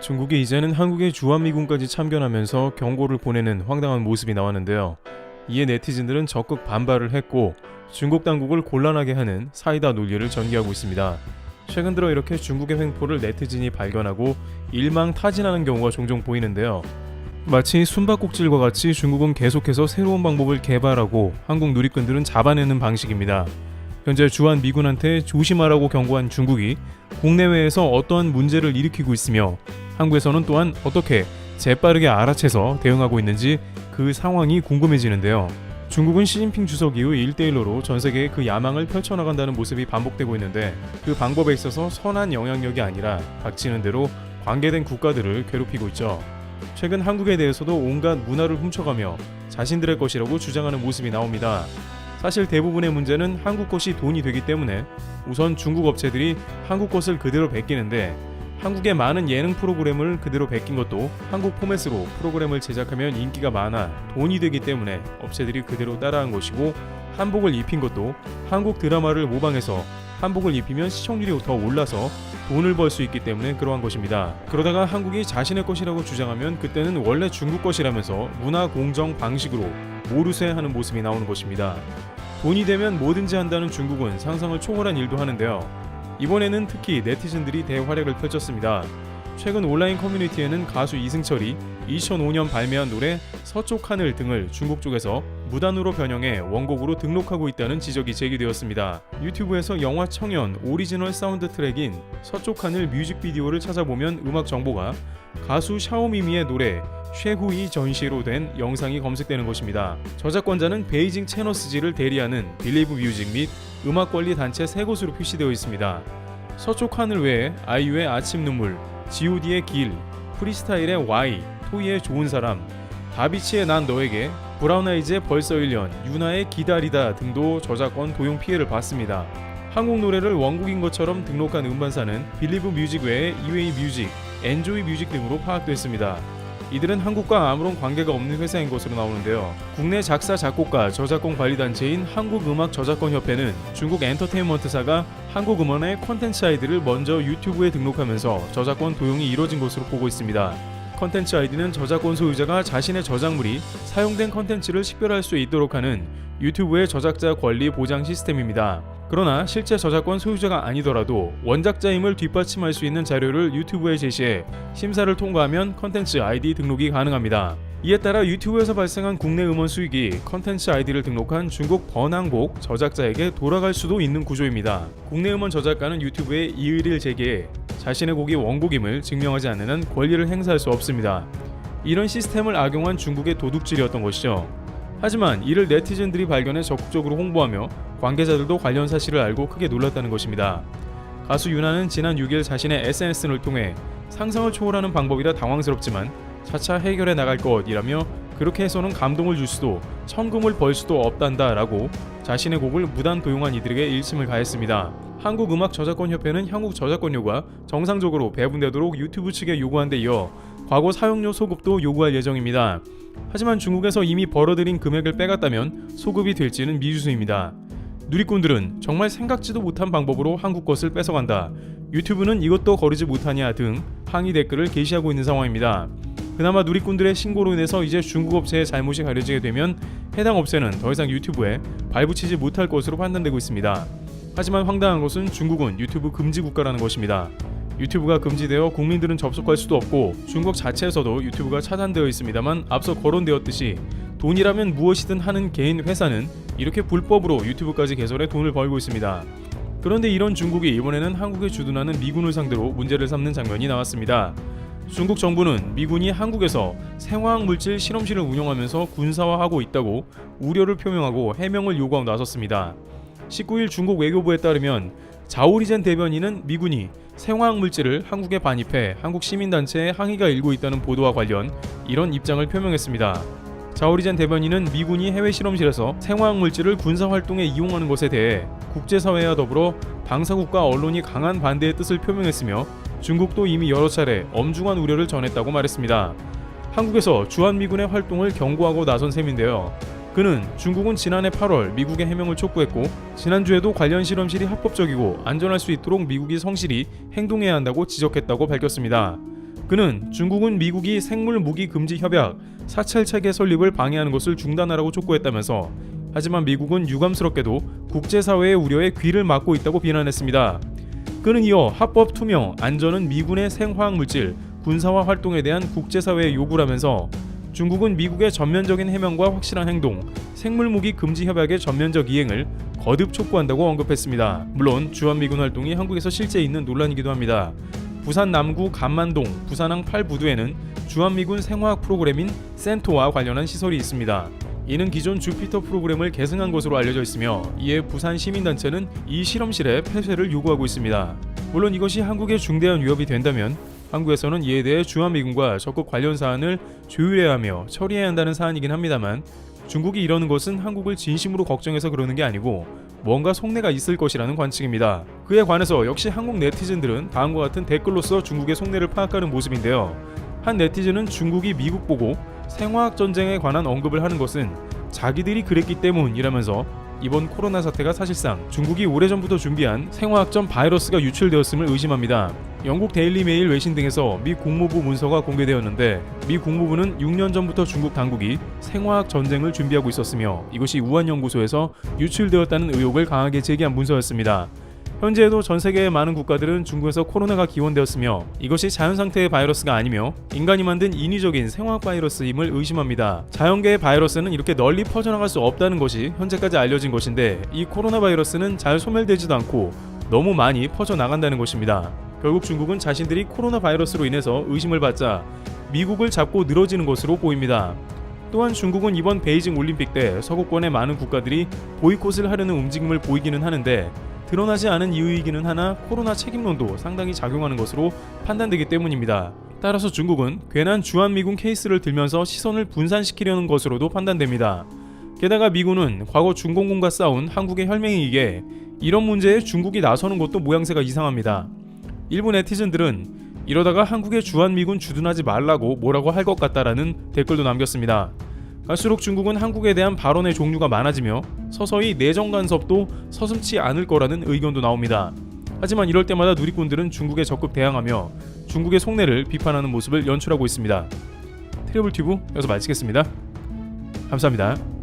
중국이 이제는 한국의 주한미군까지 참견하면서 경고를 보내는 황당한 모습이 나왔는데요. 이에 네티즌들은 적극 반발을 했고 중국 당국을 곤란하게 하는 사이다 논리를 전개하고 있습니다. 최근 들어 이렇게 중국의 횡포를 네티즌이 발견하고 일망타진하는 경우가 종종 보이는데요. 마치 숨바꼭질과 같이 중국은 계속해서 새로운 방법을 개발하고 한국 누리꾼들은 잡아내는 방식입니다. 현재 주한 미군한테 조심하라고 경고한 중국이 국내외에서 어떠한 문제를 일으키고 있으며 한국에서는 또한 어떻게 재빠르게 알아채서 대응하고 있는지 그 상황이 궁금해지는데요. 중국은 시진핑 주석 이후 1대1로로 전 세계에 그 야망을 펼쳐나간다는 모습이 반복되고 있는데 그 방법에 있어서 선한 영향력이 아니라 닥치는 대로 관계된 국가들을 괴롭히고 있죠. 최근 한국에 대해서도 온갖 문화를 훔쳐가며 자신들의 것이라고 주장하는 모습이 나옵니다. 사실 대부분의 문제는 한국 것이 돈이 되기 때문에 우선 중국 업체들이 한국 것을 그대로 베끼는데 한국의 많은 예능 프로그램을 그대로 베낀 것도 한국 포맷으로 프로그램을 제작하면 인기가 많아 돈이 되기 때문에 업체들이 그대로 따라한 것이고 한복을 입힌 것도 한국 드라마를 모방해서 한복을 입히면 시청률이 더 올라서 돈을 벌 수 있기 때문에 그러한 것입니다. 그러다가 한국이 자신의 것이라고 주장하면 그때는 원래 중국 것이라면서 문화 공정 방식으로 모르쇠 하는 모습이 나오는 것입니다. 돈이 되면 뭐든지 한다는 중국은 상상을 초월한 일도 하는데요. 이번에는 특히 네티즌들이 대활약을 펼쳤습니다. 최근 온라인 커뮤니티에는 가수 이승철이 2005년 발매한 노래 서쪽 하늘 등을 중국 쪽에서 무단으로 변형해 원곡으로 등록하고 있다는 지적이 제기되었습니다. 유튜브에서 영화 청년 오리지널 사운드 트랙인 서쪽 하늘 뮤직비디오를 찾아보면 음악 정보가 가수 샤오미미의 노래 쉐후이 전시로 된 영상이 검색되는 것입니다. 저작권자는 베이징 채너스지를 대리하는 빌리브 뮤직 및 음악 관리 단체 세 곳으로 표시되어 있습니다. 서쪽 하늘 외에 아이유의 아침 눈물, G.O.D의 길, 프리스타일의 Y, 토이의 좋은 사람, 다비치의 난 너에게, 브라운 아이즈의 벌써 1년, 유나의 기다리다 등도 저작권 도용 피해를 봤습니다. 한국 노래를 원곡인 것처럼 등록한 음반사는 빌리브 뮤직 외에 이웨이 뮤직, 엔조이 뮤직 등으로 파악됐습니다. 이들은 한국과 아무런 관계가 없는 회사인 것으로 나오는데요. 국내 작사 작곡가 저작권 관리 단체인 한국음악저작권협회는 중국 엔터테인먼트사가 한국 음원의 콘텐츠 아이디를 먼저 유튜브에 등록하면서 저작권 도용이 이뤄진 것으로 보고 있습니다. 컨텐츠 아이디는 저작권 소유자가 자신의 저작물이 사용된 컨텐츠를 식별할 수 있도록 하는 유튜브의 저작자 권리 보장 시스템입니다. 그러나 실제 저작권 소유자가 아니더라도 원작자임을 뒷받침할 수 있는 자료를 유튜브에 제시해 심사를 통과하면 컨텐츠 아이디 등록이 가능합니다. 이에 따라 유튜브에서 발생한 국내 음원 수익이 컨텐츠 아이디를 등록한 중국 번항곡 저작자에게 돌아갈 수도 있는 구조입니다. 국내 음원 저작가는 유튜브에 이의를 제기해 자신의 곡이 원곡임을 증명하지 않는 한 권리를 행사할 수 없습니다. 이런 시스템을 악용한 중국의 도둑질이었던 것이죠. 하지만 이를 네티즌들이 발견해 적극적으로 홍보하며 관계자들도 관련 사실을 알고 크게 놀랐다는 것입니다. 가수 유나는 지난 6일 자신의 SNS를 통해 상상을 초월하는 방법이라 당황스럽지만 차차 해결해 나갈 것이라며 그렇게 해서는 감동을 줄 수도 천금을 벌 수도 없단다라고 자신의 곡을 무단 도용한 이들에게 일침을 가했습니다. 한국음악저작권협회는 향후 저작권료가 정상적으로 배분되도록 유튜브 측에 요구한 데 이어 과거 사용료 소급도 요구할 예정입니다. 하지만 중국에서 이미 벌어들인 금액을 빼갔다면 소급이 될지는 미지수입니다. 누리꾼들은 정말 생각지도 못한 방법으로 한국 것을 뺏어간다. 유튜브는 이것도 거르지 못하냐 등 항의 댓글을 게시하고 있는 상황입니다. 그나마 누리꾼들의 신고로 인해서 이제 중국 업체의 잘못이 가려지게 되면 해당 업체는 더 이상 유튜브에 발붙이지 못할 것으로 판단되고 있습니다. 하지만 황당한 것은 중국은 유튜브 금지 국가라는 것입니다. 유튜브가 금지되어 국민들은 접속할 수도 없고 중국 자체에서도 유튜브가 차단되어 있습니다만 앞서 거론되었듯이 돈이라면 무엇이든 하는 개인 회사는 이렇게 불법으로 유튜브까지 개설해 돈을 벌고 있습니다. 그런데 이런 중국이 이번에는 한국에 주둔하는 미군을 상대로 문제를 삼는 장면이 나왔습니다. 중국 정부는 미군이 한국에서 생화학 물질 실험실을 운영하면서 군사화하고 있다고 우려를 표명하고 해명을 요구하고 나섰습니다. 19일 중국 외교부에 따르면 자오리젠 대변인은 미군이 생화학 물질을 한국에 반입해 한국 시민단체에 항의가 일고 있다는 보도와 관련 이런 입장을 표명했습니다. 자오리젠 대변인은 미군이 해외 실험실에서 생화학 물질을 군사 활동에 이용하는 것에 대해 국제사회와 더불어 방사국과 언론이 강한 반대의 뜻을 표명했으며 중국도 이미 여러 차례 엄중한 우려를 전했다고 말했습니다. 한국에서 주한미군의 활동을 경고하고 나선 셈인데요. 그는 중국은 지난해 8월 미국의 해명을 촉구했고 지난주에도 관련 실험실이 합법적이고 안전할 수 있도록 미국이 성실히 행동해야 한다고 지적했다고 밝혔습니다. 그는 중국은 미국이 생물 무기 금지 협약 사찰 체계 설립을 방해하는 것을 중단하라고 촉구했다면서 하지만 미국은 유감스럽게도 국제사회의 우려에 귀를 막고 있다고 비난했습니다. 그는 이어 합법 투명, 안전은 미군의 생화학 물질 군사화 활동에 대한 국제사회의 요구라면서 중국은 미국의 전면적인 해명과 확실한 행동, 생물무기 금지 협약의 전면적 이행을 거듭 촉구한다고 언급했습니다. 물론 주한미군 활동이 한국에서 실제 있는 논란이기도 합니다. 부산 남구 간만동 부산항 8부두에는 주한미군 생화학 프로그램인 센토와 관련한 시설이 있습니다. 이는 기존 주피터 프로그램을 계승한 것으로 알려져 있으며 이에 부산 시민단체는 이 실험실의 폐쇄를 요구하고 있습니다. 물론 이것이 한국에 중대한 위협이 된다면 한국에서는 이에 대해 주한미군과 적극 관련 사안을 조율해야 하며 처리해야 한다는 사안이긴 합니다만 중국이 이러는 것은 한국을 진심으로 걱정해서 그러는 게 아니고 뭔가 속내가 있을 것이라는 관측입니다. 그에 관해서 역시 한국 네티즌들은 다음과 같은 댓글로서 중국의 속내를 파악하는 모습인데요. 한 네티즌은 중국이 미국 보고 생화학 전쟁에 관한 언급을 하는 것은 자기들이 그랬기 때문이라면서 이번 코로나 사태가 사실상 중국이 오래전부터 준비한 생화학적 바이러스가 유출되었음을 의심합니다. 영국 데일리 메일 외신 등에서 미 국무부 문서가 공개되었는데 미 국무부는 6년 전부터 중국 당국이 생화학 전쟁을 준비하고 있었으며 이것이 우한 연구소에서 유출되었다는 의혹을 강하게 제기한 문서였습니다. 현재에도 전 세계의 많은 국가들은 중국에서 코로나가 기원되었으며 이것이 자연 상태의 바이러스가 아니며 인간이 만든 인위적인 생화학 바이러스임을 의심합니다. 자연계의 바이러스는 이렇게 널리 퍼져나갈 수 없다는 것이 현재까지 알려진 것인데 이 코로나 바이러스는 잘 소멸되지도 않고 너무 많이 퍼져나간다는 것입니다. 결국 중국은 자신들이 코로나 바이러스로 인해서 의심을 받자 미국을 잡고 늘어지는 것으로 보입니다. 또한 중국은 이번 베이징 올림픽 때 서구권의 많은 국가들이 보이콧을 하려는 움직임을 보이기는 하는데 드러나지 않은 이유이기는 하나 코로나 책임론도 상당히 작용하는 것으로 판단되기 때문입니다. 따라서 중국은 괜한 주한미군 케이스를 들면서 시선을 분산시키려는 것으로도 판단됩니다. 게다가 미군은 과거 중공군과 싸운 한국의 혈맹이기에 이런 문제에 중국이 나서는 것도 모양새가 이상합니다. 일부 네티즌들은 이러다가 한국의 주한미군 주둔하지 말라고 뭐라고 할 것 같다라는 댓글도 남겼습니다. 갈수록 중국은 한국에 대한 발언의 종류가 많아지며 서서히 내정 간섭도 서슴치 않을 거라는 의견도 나옵니다. 하지만 이럴 때마다 누리꾼들은 중국에 적극 대항하며 중국의 속내를 비판하는 모습을 연출하고 있습니다. 트리블 튜브 여기서 마치겠습니다. 감사합니다.